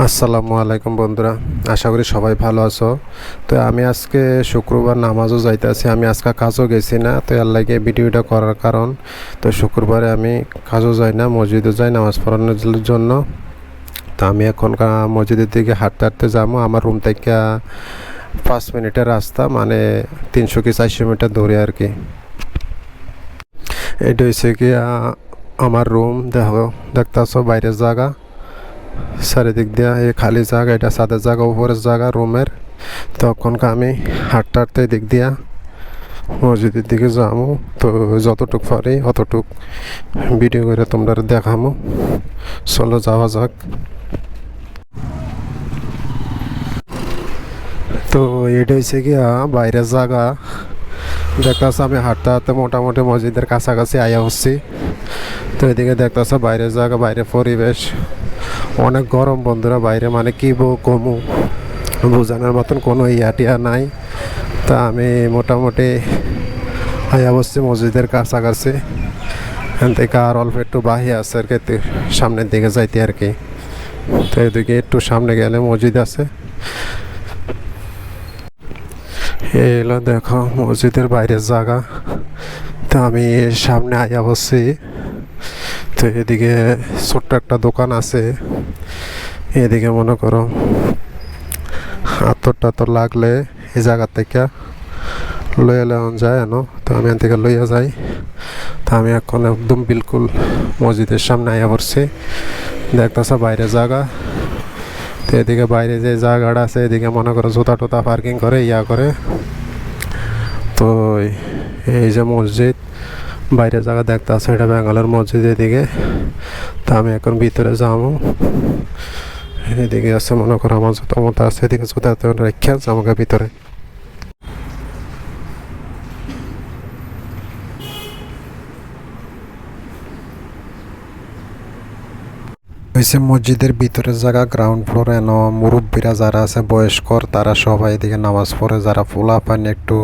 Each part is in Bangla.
আসসালামু আলাইকুম বন্ধুরা, আশা করি সবাই ভালো আছো। তো আমি আজকে শুক্রবার নামাজও যাইতেছি, আমি আজকে কাজও গেছি না, তো এর লাগে ভিডিওটা করার কারণ। তো শুক্রবারে আমি কাজও যাই না মসজিদও যাই নামাজ পড়ানোর জন্য। তো আমি এখন মসজিদের দিকে হাঁটতে হাঁটতে যাব, আমার রুম থেকে পাঁচ মিনিটের রাস্তা মানে তিনশো কি চারশো মিটার দূরে আর কি। এটা হচ্ছে কি আমার রুম, দেখো, দেখতেছো বাইরের জায়গা। চারিদিক দিয়া এই খালি জায়গা এটা ছাদের জায়গা উপরের জায়গা রুমের তখনকে আমি হাঁটতে হাঁটতে দিক দিয়া মসজিদের দিকে যাব তো যতটুক পারি অতটুক ভিডিও করে তোমরা দেখামো চলো যাওয়া যাক তো এটা হচ্ছে কি বাইরের জায়গা দেখতেছ আমি হাঁটতে হাঁটতে মোটামুটি মসজিদের কাছাকাছি আয়া হচ্ছি তো এদিকে দেখতেছ বাইরের জায়গা বাইরের পরিবেশ অনেক গরম বন্ধুরা, বাইরে মানে কি বো, কমু, বোঝানোর মতন কোনো ইয়াটিয়া নাই। তা আমি মোটামুটি আয়া বসছি মসজিদের কাছাকাছি। এখান থেকে আর অল্প একটু বাহি আছে আর কি সামনের দিকে যাইতে আর কি। তো এদিকে একটু সামনে গেলে মসজিদ আছে। এলো দেখো মসজিদের বাইরের জায়গা। তো আমি সামনে আয়া বসছি। তো এদিকে ছোট্ট একটা দোকান আছে। এদিকে মনে করো আতর টাতর লাগলে এই জায়গা থেকে লইয়া লেওয়া যায় এনো। তো আমি এখান থেকে লইয়া যাই। তো আমি এখন একদম বিলকুল মসজিদের সামনে আয়া পড়ছি। দেখতেছে বাইরে জায়গা। তো এদিকে বাইরে যে জায়গাটা আছে, এদিকে মনে করো জুতা টুতা পার্কিং করে, ইয়া করে। তো এই যে মসজিদ বাইরে জায়গা দেখতে আছে এটা ব্যাঙ্গালোর মসজিদ এদিকে। তা আমি এখন ভিতরে যাব। এদিকে আছে মনে করো আমার জুতো মতো আছে, এদিকে জুতা রেখে আমাকে ভিতরে। হয়েছে মসজিদের ভিতরের জায়গা গ্রাউন্ড ফ্লোরে এন মুরব্বীরা যারা আছে, বয়স্কর, তারা সবাই এদিকে নামাজ পড়ে। যারা পোলা পানি একটু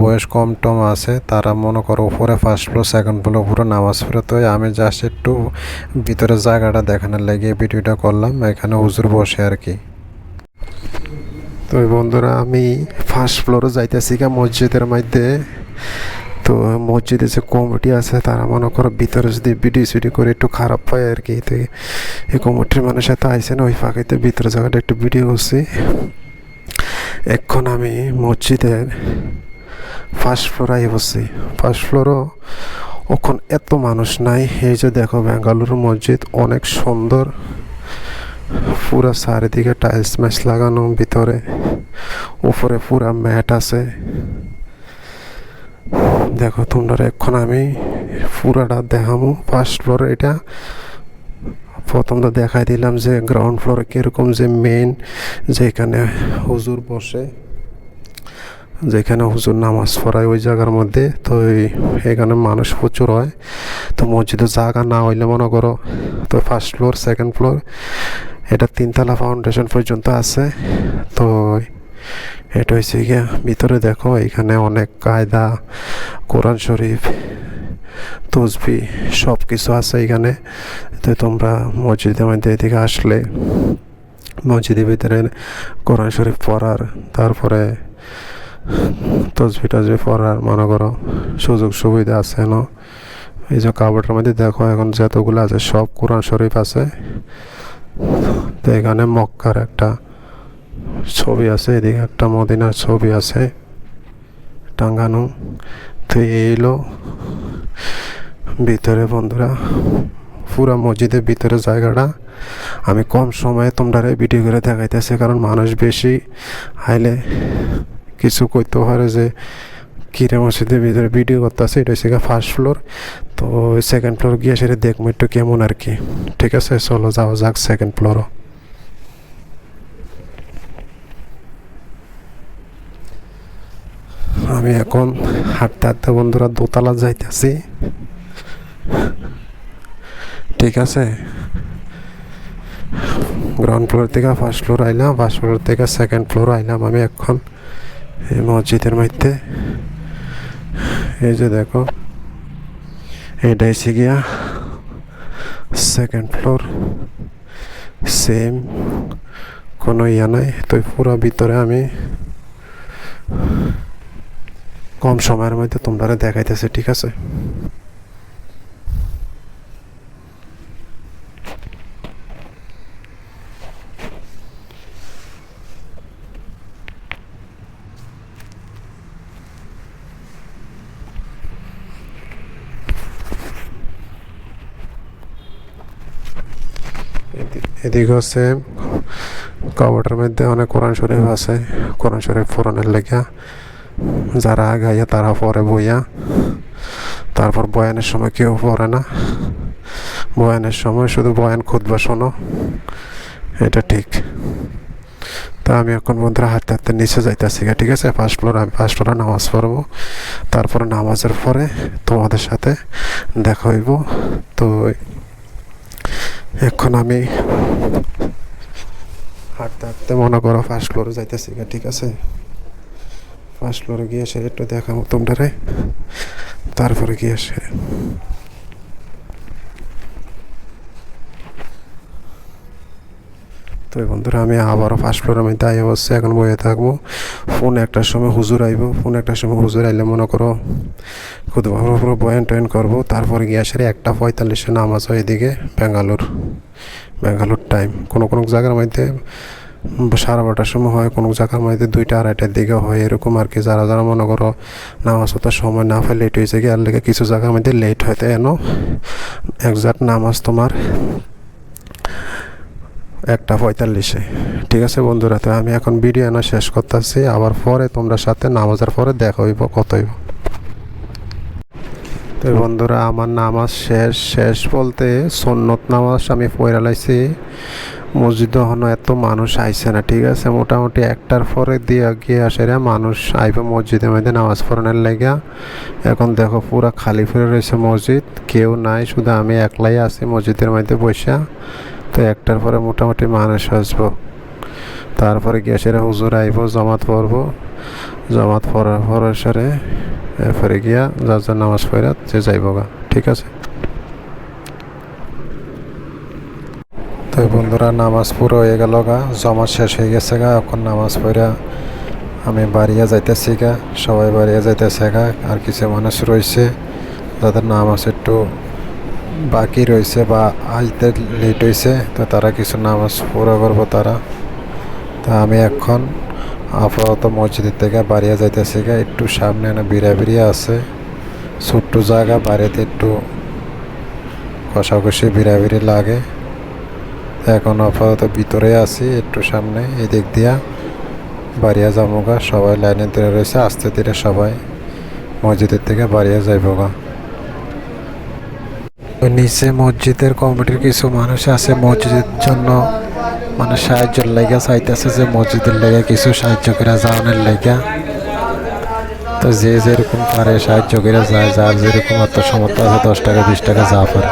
বয়স কম টম আছে, তারা মনে করো উপরে ফার্স্ট ফ্লোর সেকেন্ড ফ্লোর উপরে নামাজ পড়ে। তো আমি জাস্ট একটু ভিতরের জায়গাটা দেখানোর লেগে ভিডিওটা করলাম। এখানে হুজুর বসে আর কি। তো বন্ধুরা, আমি ফার্স্ট ফ্লোরে যাইতেছি মসজিদের মধ্যে। তো মসজিদে যে কমিটি আছে, তারা মনে করো ভিতরে যদি ভিডিও সিডিও করে একটু খারাপ পায় আর কি, তো এই কমিটির মানুষ এত আইসে না, ওই ফাঁকিতে ভিতরে জায়গাটা একটু ভিডিও করছি। এখন আমি মসজিদের ফার্স্ট ফ্লোর আই বসছি। ফার্স্ট ফ্লোরও ওখন এত মানুষ নাই, এই যে দেখো বেঙ্গালুরু মসজিদ অনেক সুন্দর। পুরা চারিদিকে টাইলস ম্যাচ লাগানো ভিতরে, উপরে পুরা ম্যাট আছে। দেখো, তোমরা এখন আমি পুরাটা দেখামো। ফার্স্ট ফ্লোর এটা। প্রথম তো দেখাই দিলাম যে গ্রাউন্ড ফ্লোরে কীরকম যে মেন যেখানে হুজুর বসে, যেখানে হুজুর নামাজ পড়ায় ওই জায়গার মধ্যে। তো এখানে মানুষ প্রচুর হয়। তো মসজিদের জায়গা না হইলে মনে করো, তো ফার্স্ট ফ্লোর সেকেন্ড ফ্লোর এটা তিনতলা ফাউন্ডেশন পর্যন্ত আছে। তো এটা হচ্ছে গিয়া, ভিতরে দেখো এখানে অনেক কায়দা, কোরআন শরীফ, তসবি সব কিছু আছে এখানে। তো তোমরা মসজিদের মধ্যে এদিকে আসলে মসজিদের ভিতরে কোরআন শরীফ পড়ার, তারপরে তসবি টসবি পড়ার, মনে করো, সুযোগ সুবিধা আছে, না? এই যে কাপড়ের মধ্যে দেখো এখন যতগুলো আছে, সব কোরআন শরীফ আছে। তো এখানে মক্কার একটা ছবি আছে, এদিকে একটা মদিনার ছবি আছে, টাঙ্গানো। তো এইলো ভিতরে বন্ধুরা, পুরা মসজিদের ভিতরে জায়গাটা। আমি কম সময়ে তোমরা ভিডিও করে দেখাইতেছি, কারণ মানুষ বেশি আইলে কিছু কইতে পারে যে, কিরে মসজিদের ভিতরে ভিডিও করতেছে, এটা হচ্ছে ফার্স্ট ফ্লোর তো সেকেন্ড ফ্লোর গিয়ে সেটা দেখব একটু কেমন আর কি। ঠিক আছে, চলো যাওয়া যাক সেকেন্ড ফ্লোরও আমি এখন হাঁটতে হাঁটতে বন্ধুরা দোতলা যাইতেছি। ঠিক আছে? গ্রাউন্ড ফ্লোর থেকে ফার্স্ট ফ্লোর আইলাম ফার্স্ট ফ্লোর থেকে সেকেন্ড ফ্লোর আইলাম আমি এখন এই মসজিদের মধ্যে। এই যে দেখো, এটা এসে গিয়া সেকেন্ড ফ্লোর সেম কোনো ইয়া নাই, তো পুরো ভিতরে আমি কম সময়ের মধ্যে তোমরা দেখাইতেছে, ঠিক আছে? এদি- এদিকে হচ্ছে কবটের মধ্যে অনেক কোরআন শরীফ আছে। কোরআন শরীফ পুরাণের লেখা যারা গাইয়া তারা পরে বইয়া, তারপর বয়ানের সময় কেউ পড়ে না। বয়ানের সময় শুধু বয়ান খুদবা শোনো, এটা ঠিক। তা আমি এখন বন্ধুরা হাঁটতে হাঁটতে নিচে যাইতেছি ঠিক আছে? ফার্স্ট ফ্লোর আমি ফার্স্ট ফ্লোরে নামাজ পড়ব। তারপরে নামাজের পরে তোমাদের সাথে দেখা হইব। তো এখন আমি হাঁটতে হাঁটতে মনে করো ফার্স্ট ফ্লোরে যাইতেছি ঠিক আছে? ফার্স্ট ফ্লোরে গিয়ে এসে একটু দেখাবো তোমরা তারপরে গিয়ে এসে তো বন্ধুরা, আমি আবারও ফার্স্ট ফ্লোরের মধ্যে আই অবশ্যই এখন বয়ে থাকব। ফোন একটার সময় হুজুর আইব, ফোন একটার সময় হুজুর আইলে মনে করো খুদ পুরো বয়ান টয়েন করব। তারপরে গিয়ে আসে একটা পঁয়তাল্লিশে নামাজ হয় এদিকে, ব্যাঙ্গালোর। ব্যাঙ্গালোর টাইম কোনো কোনো জায়গার মধ্যে সাড়ে বারোটার সময় হয়, কোনো জায়গার মধ্যে দুইটা, আড়াইটার দিকে হয়, এরকম আর কি। যারা যারা মনে করো নামাজ হতে সময় না হয় লেট হয়েছে কি আর লেগে কিছু জায়গার মধ্যে লেট হয়তো এনো একজাক্ট নামাজ তোমার একটা পঁয়তাল্লিশে। ঠিক আছে বন্ধুরা, তো আমি এখন ভিডিও এনে শেষ করতেছি। আবার পরে তোমরা সাথে নামাজের পরে দেখা হইব কত হইব। তো বন্ধুরা, আমার নামাজ শেষ শেষ বলতে সন্নত নামাজ আমি পড়ে লাইছি। মসজিদ হনো এত মানুষ আইছে না, ঠিক আছে? মোটামুটি একটার পরে দিয়ে গিয়ে আসে রে মানুষ আইবে মসজিদের মধ্যে নামাজ পড়ানোর লেগা। এখন দেখো পুরা খালি ফিরে রয়েছে মসজিদ, কেউ নাই, শুধু আমি একলাই আছি মসজিদের মধ্যে বসে। তো একটার পরে মোটামুটি মানুষ আসব। তারপরে গিয়ে সেরে হুজুর আইব, জমাত পড়ব। জমাত পড়ার পরে সেরে, এরপরে গিয়া যার যার নামাজ পড়া, যে যাইব গা, ঠিক আছে? তো বন্ধুরা, নামাজ পুরো হয়ে গেল গা, জমা শেষ হয়ে গেছে গা। এখন নামাজ পড়া আমি বাড়িয়া যাইতেছি গা, সবাই বাড়িয়া যাইতেছে গা। আর কিছু মানুষ রয়েছে যাদের নামাজ একটু বাকি রয়েছে বা আইতে লেট হয়েছে তো তারা কিছু নামাজ পুরো করব তারা। তা আমি এখন আপাতত মসজিদের থেকে বাড়িয়া যাইতেছি গা, একটু সামনে না বিড়া বিড়িয়া আছে। ছোট্ট জায়গা, বাড়িতে একটু কষাকষি বিড়াবিড়ি লাগে। এখন আপাতত ভিতরে আছি, একটু সামনে, এদিক দিয়া। বাড়িয়া যাব গা সবাই লাইনে ধরে রয়েছে, আস্তে ধীরে সবাই মসজিদের থেকে বাড়িয়া যাইব গা নিচে মসজিদের কমিটির কিছু মানুষ আছে, মসজিদের জন্য মানে সাহায্যের লেগে চাইতেছে যে মসজিদের লেগে কিছু সাহায্য করে, যাওয়ানোর লেগে। তো যে যেরকম পারে সাহায্য করে যায়, যার যেরকম সমর্থ আছে, দশ টাকা, বিশ টাকা যা পারে।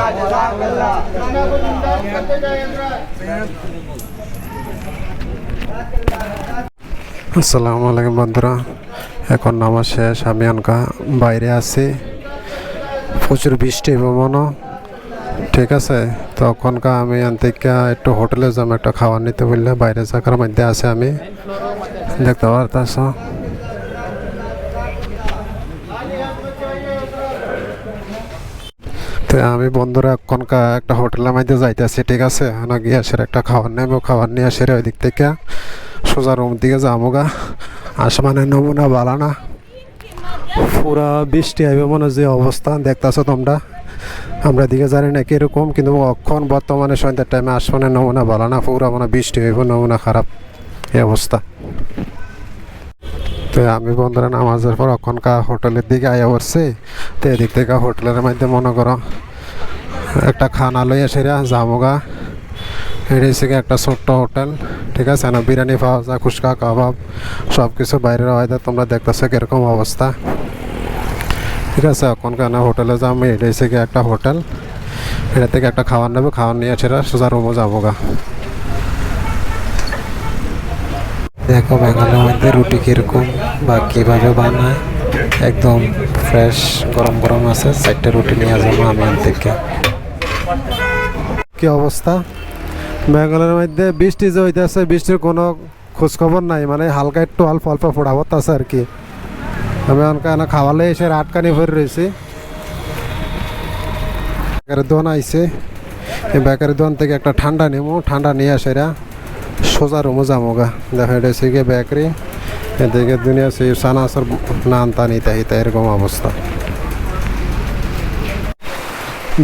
আসসালামু আলাইকুম বন্ধুরা। এখন নামাজ শেষ, আমি অনকা বাইরে আছি। প্রচুর বৃষ্টি মনো। ঠিক আছে? তখনকা আমি এন থেকে একটু হোটেলে যাম, একটা খাবার নিতে বললে বাইরে জায়গার মধ্যে আছে আমি। দেখতে পারতাছ? তো আমি বন্ধুরা এখনকার একটা হোটেলের মধ্যে যাইতেছি, ঠিক আছে? না গিয়ে আসে একটা খাবার নেব, খাবার নিয়ে আসে ওই দিক থেকে। সোজা রুম দিকে যাব গা। আসমানের নমুনা বালা না। পুরা বৃষ্টি আইবে মনে যে অবস্থা, দেখতেছো তোমরা? আমরা দিকে জানি না কীরকম, কিন্তু অক্ষণ বর্তমানে সন্ধ্যার টাইমে আসমানের নমুনা ভালো না, পুরা মানে বৃষ্টি হইব, নমুনা খারাপ। এই অবস্থা। তো আমি বন্ধুরা নামাজের পর অক্ষণকার হোটেলের দিকে আয়া পড়ছে, তো এদিক থেকে হোটেলের মধ্যে মনে করো, একটা খানা লই আসে জামুগা এটা একটা ছোট্ট হোটেল। ঠিক আছে না বিরিয়ানি পাওয়া যায় ফুচকা, কাবাব সব কিছু বাইরের হয় তোমরা দেখতেছো কীরকম অবস্থা। ঠিক আছে, এখন কেন হোটেলে যাব এটা হচ্ছে গিয়ে একটা হোটেল। এটা থেকে একটা খাবার নেব, খাবার নিয়ে সেটা সোজা রুমও যাব গা। দেখো বাঙালির মধ্যে রুটি কীরকম বা কীভাবে বানায়। একদম ফ্রেশ গরম গরম আছে, চারটে রুটি নিয়ে যাব আমি থেকে কি অবস্থা? ব্যাঙ্গালোরের মধ্যে বৃষ্টি যে হইতেছে, বৃষ্টির কোনো খোঁজখবর নাই মানে হালকা একটু অল্প অল্প ফোড়াবত আছে আর কি। আমি অনকা খাওয়ালে এসে আটকানি ভরে রয়েছি বেকারের দোকান আইছে। এই বেকারের দোকান থেকে একটা ঠান্ডা নেব ঠান্ডা নিয়ে আসে এরা। সোজা রুমো যামোগা দেখা যাচ্ছে গিয়ে বেকারি এদিকে দুনিয়া সেই সানাসর নান তাই এরকম অবস্থা।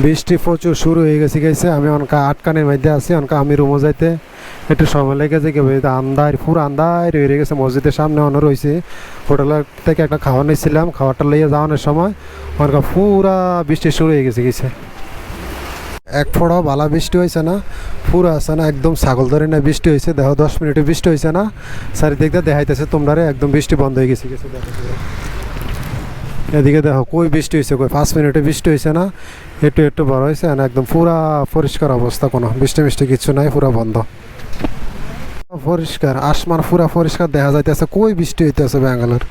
বৃষ্টি প্রচুর শুরু হয়ে গেছে গেছে। আমি অনকা আটকানের মধ্যে আছি, অনকা আমি রুমো যাইতে একটু সময় লেগে যে আন্দার পুরো আন্দার হয়ে গেছে। মসজিদের সামনে অন রয়েছে। হোটেলের থেকে একটা খাওয়া নিয়েছিলাম, খাবারটা লইয়ে যাওয়ানোর সময় অনকা পুরা বৃষ্টি শুরু হয়ে গেছে গেছে। এক ফোড়াও ভালো বৃষ্টি হয়েছে না, পুরো আছে না, একদম ছাগল ধরে না বৃষ্টি হয়েছে। দেখো দশ মিনিটে বৃষ্টি হয়েছে না, চারিদিক দিয়ে দেখাইতেছে তোমরা একদম বৃষ্টি বন্ধ হয়ে গেছে গেছে। এদিকে দেখো, কই বৃষ্টি হয়েছে কই পাঁচ মিনিটে বৃষ্টি হয়েছে না? একটু একটু বড় হয়েছে না একদম পুরা পরিষ্কার অবস্থা কোনো। বৃষ্টি মিষ্টি কিছু নাই, পুরা বন্ধ। পরিষ্কার, আসমান পুরা পরিষ্কার, দেখা যাইতেছে কই বৃষ্টি হইতেছে ব্যাঙ্গালোর।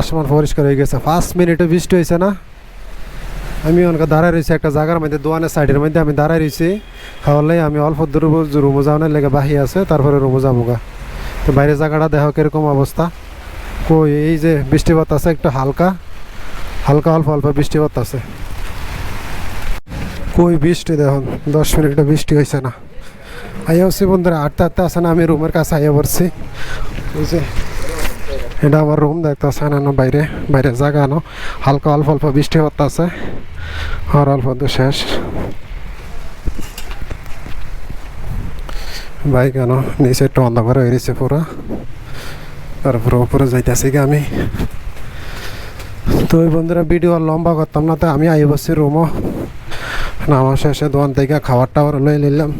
আসমান পরিষ্কার হয়ে গেছে। পাঁচ মিনিটে বৃষ্টি হয়েছে না? আমি অনেক দাঁড়ায় রয়েছি একটা জায়গার মধ্যে, দোয়ানের সাইডের মধ্যে আমি দাঁড়ায় রয়েছি তাহলে আমি অল্প দূর রুমো যাওয়ানোর লেগে বাহি আছে, তারপরে রুমো যাব গা। তো বাইরের জায়গাটা দেখো কীরকম অবস্থা। কই, এই যে বৃষ্টিপাত আছে একটু হালকা। হালকা অল্প অল্প বৃষ্টিপাত আছে। কই বৃষ্টি দেখুন, দশ মিনিটে বৃষ্টি হয়েছে না। আইয়া হচ্ছে বন্ধুরা আটতে আটতে আসে না, আমি রুমের কাছে আইয়া পড়ছি। যে, এটা আমার রুম, দেখতে আছে না, বাইরে বাইরে জায়গা আনো হালকা অল্প অল্প বৃষ্টি হতে আছে, আর অল্প তো শেষ। বাইক আনো নিচে একটু অন্ধকার হয়ে গেছে পুরো। তারপরে উপরে যাইতেছি আমি। তো ওই বন্ধুরা ভিডিও আর লম্বা করতাম না, তো আমি আই বসছি রুমও। নামা শেষে দোকান থেকে খাবার টাবার লই নিলাম।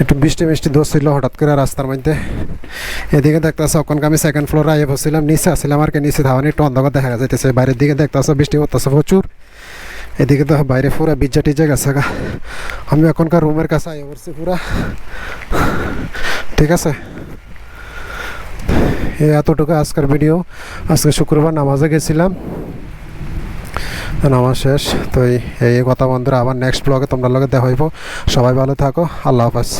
একটু বৃষ্টি মিষ্টি ধরছিল হঠাৎ করে রাস্তার মধ্যে। এদিকে দেখতেছে ওখানকে আমি সেকেন্ড ফ্লোরে আইয়ে বসছিলাম নিচে আসছিলাম আর কি, নিচে ধাওয়ানি একটু অন্ধকার দেখা যাইতেছে। বাইরের দিকে দেখতেছে, বৃষ্টি পড়তেছে প্রচুর। এদিকে তো বাইরে পুরা বিজ্জা টিজা গেছে গা। আমি এখনকার রুমের কাছে আইয়ে পড়ছি পুরা, ঠিক আছে? এতটুকু আজকের ভিডিও। আজকে শুক্রবার নামাজে গেছিলাম। নামাজ শেষ। তো এই কথা বন্ধুরা, আবার নেক্সট ব্লগে তোমরা লগে দেখা হইব। সবাই ভালো থাকো, আল্লাহ হাফাজ।